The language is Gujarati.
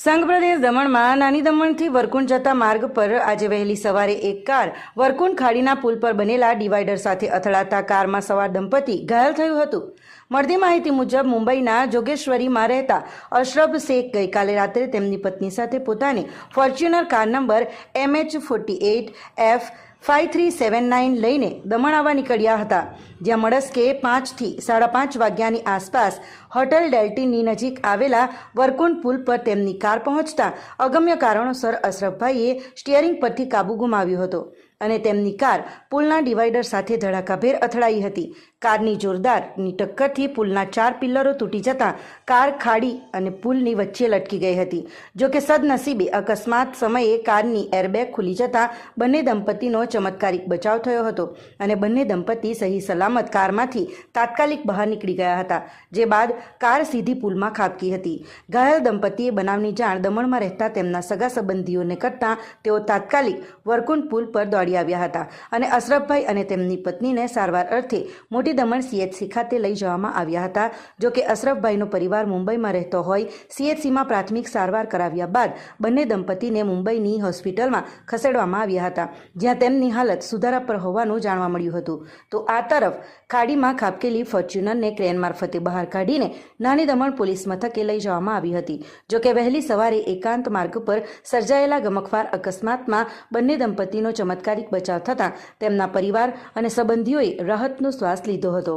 સંઘપ્રદેશ દમણમાં નાની દમણથી વરકુંડ જતા માર્ગ પર આજે વહેલી સવારે એક કાર વરકુંડ ખાડીના પુલ પર બનેલા ડિવાઈડર સાથે અથડાતા કારમાં સવાર દંપતી ઘાયલ થયું હતું. મળતી માહિતી મુજબ મુંબઈના જોગેશ્વરીમાં રહેતા અશરફ શેખ ગઈકાલે રાત્રે તેમની પત્ની સાથે પોતાની Fortuner car number MH forty eight F five three seven nine લઈને દમણ આવવા નીકળ્યા હતા, જ્યાં મળસ્કે પાંચથી સાડા પાંચ વાગ્યાની આસપાસ હોટલ ડેલ્ટીની નજીક આવેલા વરકુન પુલ પર તેમની કાર પહોંચતા અગમ્ય કારણોસર અશરફભાઈએ સ્ટિયરિંગ પરથી કાબુ ગુમાવ્યો હતો. અને તેમની કાર પુલના ડિવાઈડર સાથે ધડાકાભેર અથડાઈ હતી. કારની જોરદારની ટક્કરથી પુલના ચાર પિલ્લરો તૂટી જતાં કાર ખાડી અને પુલની વચ્ચે લટકી ગઈ હતી. જોકે સદનસીબે અકસ્માત સમયે કારની એરબેગ ખુલી જતાં બંને દંપતીનો ચમત્કારિક બચાવ થયો હતો અને બંને દંપતી સહી સલામત કારમાંથી તાત્કાલિક બહાર નીકળી ગયા હતા, જે બાદ કાર સીધી પુલમાં ખાબકી હતી. ઘાયલ દંપતીએ બનાવની જાણ દમણમાં રહેતા તેમના સગા સંબંધીઓને કરતાં તેઓ તાત્કાલિક વરકુંડ પુલ પર દોડી આવ્યા હતા અને અશરફભાઈ અને તેમની પત્નીને સારવાર અર્થે મોટી દમણ સીએચસી ખાતે લઈ જવામાં આવ્યા હતા. જો કે અશરફભાઈનો પરિવાર મુંબઈમાં રહેતો હોય સીએચસીમાં પ્રાથમિક સારવાર કરાવ્યા બાદ બંને દંપતીને મુંબઈની હોસ્પિટલમાં ખસેડવામાં આવ્યા હતા, જ્યાં તેમની હાલત સુધારા પર હોવાનું જાણવા મળ્યું હતું. તો આ તરફ ખાડીમાં ખાબકેલી ફોર્ચ્યુનરને ક્રેન મારફતે બહાર કાઢીને નાની દમણ પોલીસ મથકે લઈ જવામાં આવી હતી. જો કે વહેલી સવારે એકાંત માર્ગ પર સર્જાયેલા ગમખવાર અકસ્માતમાં બંને દંપતીનો ચમત્કારિક બચાવ થતાં તેમના પરિવાર અને સંબંધીઓએ રાહતનો શ્વાસ લીધો હતો.